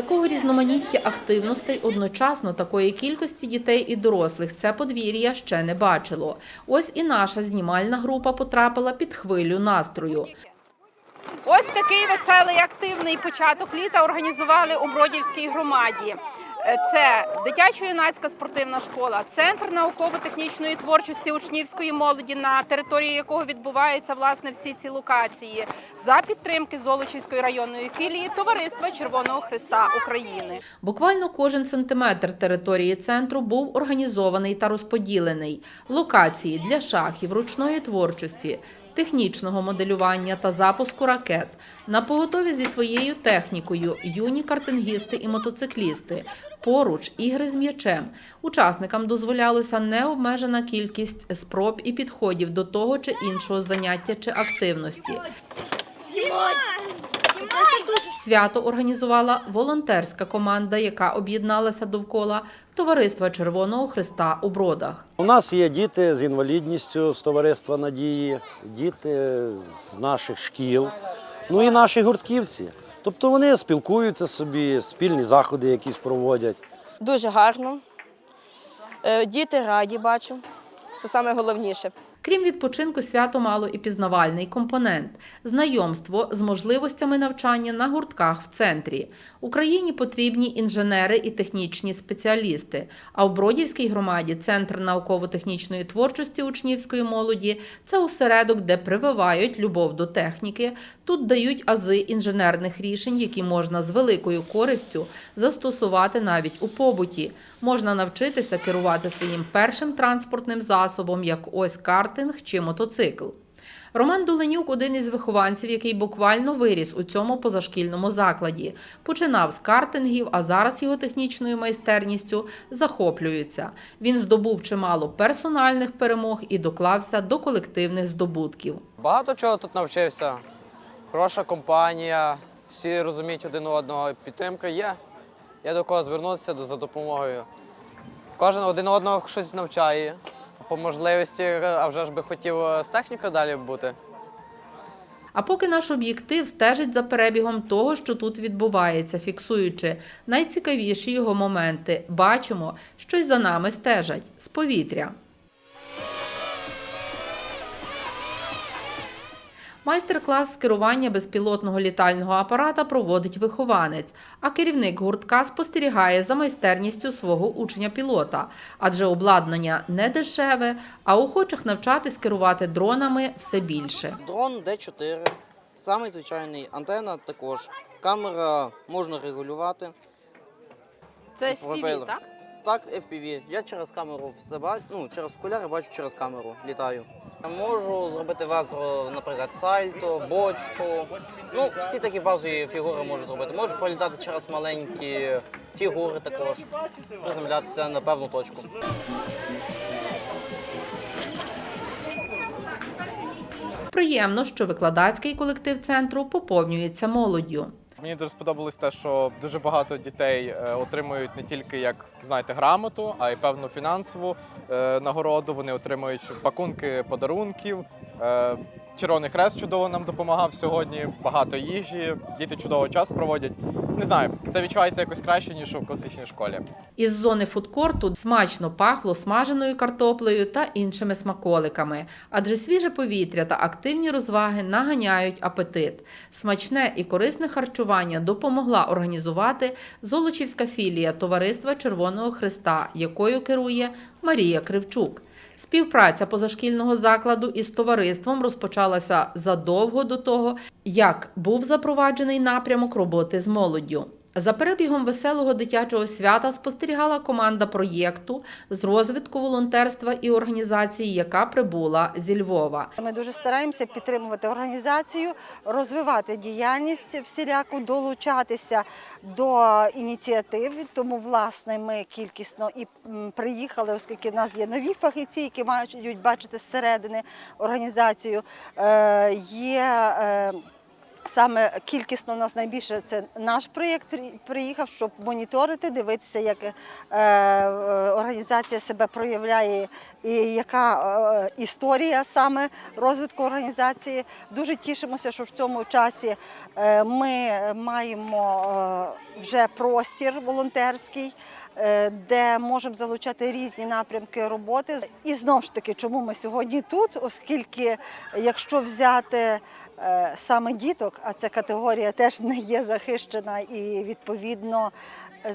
Такого різноманіття активностей одночасно такої кількості дітей і дорослих це подвір'я ще не бачило. Ось і наша знімальна група потрапила під хвилю настрою. Ось такий веселий активний початок літа організували у Бродівській громаді. Е, Це дитячо-юнацька спортивна школа, центр науково-технічної творчості учнівської молоді, на території якого відбуваються власне всі ці локації, за підтримки Золочівської районної філії Товариства Червоного Христа України. Буквально кожен сантиметр території центру був організований та розподілений. Локації для шахів, ручної творчості, технічного моделювання та запуску ракет. На поготові зі своєю технікою юні картингісти і мотоциклісти. Поруч ігри з м'ячем. Учасникам дозволялося необмежена кількість спроб і підходів до того чи іншого заняття чи активності. Свято організувала волонтерська команда, яка об'єдналася довкола Товариства Червоного Христа у Бродах. У нас є діти з інвалідністю з товариства Надії, діти з наших шкіл, ну і наші гуртківці. Тобто вони спілкуються собі, спільні заходи якісь проводять. Дуже гарно. Е, Діти раді бачу. Це саме головніше. Крім відпочинку, свято мало і пізнавальний компонент знайомство з можливостями навчання на гуртках в центрі. Україні потрібні інженери і технічні спеціалісти. А в Бродівській громаді центр науково-технічної творчості учнівської молоді це осередок, де прививають любов до техніки. Тут дають ази інженерних рішень, які можна з великою користю застосувати навіть у побуті. Можна навчитися керувати своїм першим транспортним засобом, як ось картинг чи мотоцикл. Роман Доленюк один із вихованців, який буквально виріс у цьому позашкільному закладі. Починав з картингів, а зараз його технічною майстерністю захоплюються. Він здобув чимало персональних перемог і доклався до колективних здобутків. Багато чого тут навчився. Хороша компанія, всі розуміють один одного. Підтримка є. Є до кого звернутися за допомогою. Кожен один одного щось навчає. По можливості, а вже ж би хотів з технікою далі бути. А поки наш об'єктив стежить за перебігом того, що тут відбувається, фіксуючи найцікавіші його моменти, бачимо, що й за нами стежать з повітря. Майстер-клас з керування безпілотного літального апарата проводить вихованець, а керівник гуртка спостерігає за майстерністю свого учня-пілота, адже обладнання не дешеве, а охочих навчатись керувати дронами все більше. Дрон D4, самий звичайний, антенна також. Камера можна регулювати. Це FPV, так? Так, FPV. Я через камеру все бачу, ну, через окуляри бачу через камеру, літаю. Можу зробити векро, наприклад, сальто, бочку. Ну, всі такі базові фігури можу зробити. Можу пролітати через маленькі фігури також, приземлятися на певну точку. Приємно, що викладацький колектив центру поповнюється молоддю. Мені дуже сподобалось те, що дуже багато дітей е, отримують не тільки як знаєте грамоту, а й певну фінансову е, нагороду. Вони отримують пакунки подарунків. Червоний хрест чудово нам допомагав сьогодні. Багато їжі, діти чудово час проводять. Не знаю, це відчувається якось краще ніж у класичній школі. Із зони фудкорту смачно пахло смаженою картоплею та іншими смаколиками, адже свіже повітря та активні розваги наганяють апетит. Смачне і корисне харчування допомогла організувати Золочівська філія Товариства Червоного Христа, якою керує Марія Кривчук. Співпраця позашкільного закладу із товариством розпочалася задовго до того, як був запроваджений напрямок роботи з молоддю. За перебігом веселого дитячого свята спостерігала команда проєкту з розвитку волонтерства і організації, яка прибула зі Львова. Ми дуже стараємося підтримувати організацію, розвивати діяльність всіляку, долучатися до ініціатив. Тому, власне, ми кількісно і приїхали, оскільки в нас є нові фахівці, які мають бачити зсередини організацію. Е, Є е, Саме кількісно у нас найбільше це наш проєкт приїхав, щоб моніторити, дивитися, як е, е, організація себе проявляє і яка е, історія саме розвитку організації. Дуже тішимося, що в цьому часі ми маємо вже простір волонтерський. Де можемо залучати різні напрямки роботи, і знову ж таки, чому ми сьогодні тут, оскільки якщо взяти саме діток, а ця категорія теж не є захищена, і відповідно е,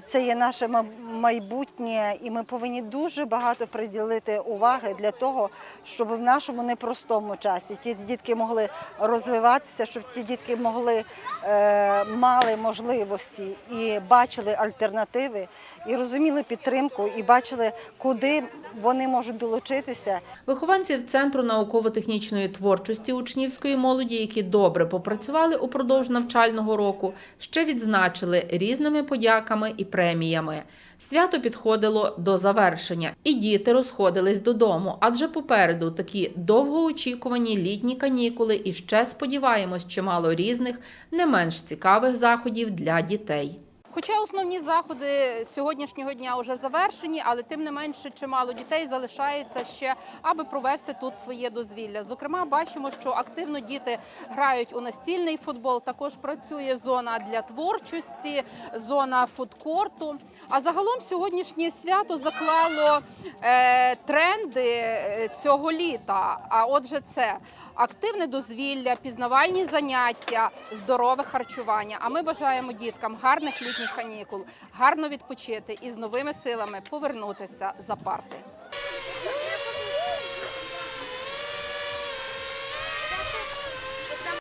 це є наше майбутнє, і ми повинні дуже багато приділити уваги для того, щоб в нашому непростому часі ті дітки могли розвиватися, щоб ті дітки могли е, мали можливості і бачили альтернативи, і розуміли підтримку, і бачили, куди вони можуть долучитися. Вихованців Центру науково-технічної творчості учнівської молоді, які добре попрацювали упродовж навчального року, ще відзначили різними подяками і преміями. Свято підходило до завершення, і діти розходились додому, адже попереду такі довгоочікувані літні канікули, і ще сподіваємось, чимало різних, не менш цікавих заходів для дітей. Хоча основні заходи сьогоднішнього дня вже завершені, але тим не менше чимало дітей залишається ще, аби провести тут своє дозвілля. Зокрема, бачимо, що активно діти грають у настільний футбол. Також працює зона для творчості, зона фудкорту. А загалом сьогоднішнє свято заклало е, тренди е, цього літа. А отже, це активне дозвілля, пізнавальні заняття, здорове харчування. А ми бажаємо діткам гарних літніх канікул, гарно відпочити і з новими силами повернутися за парти.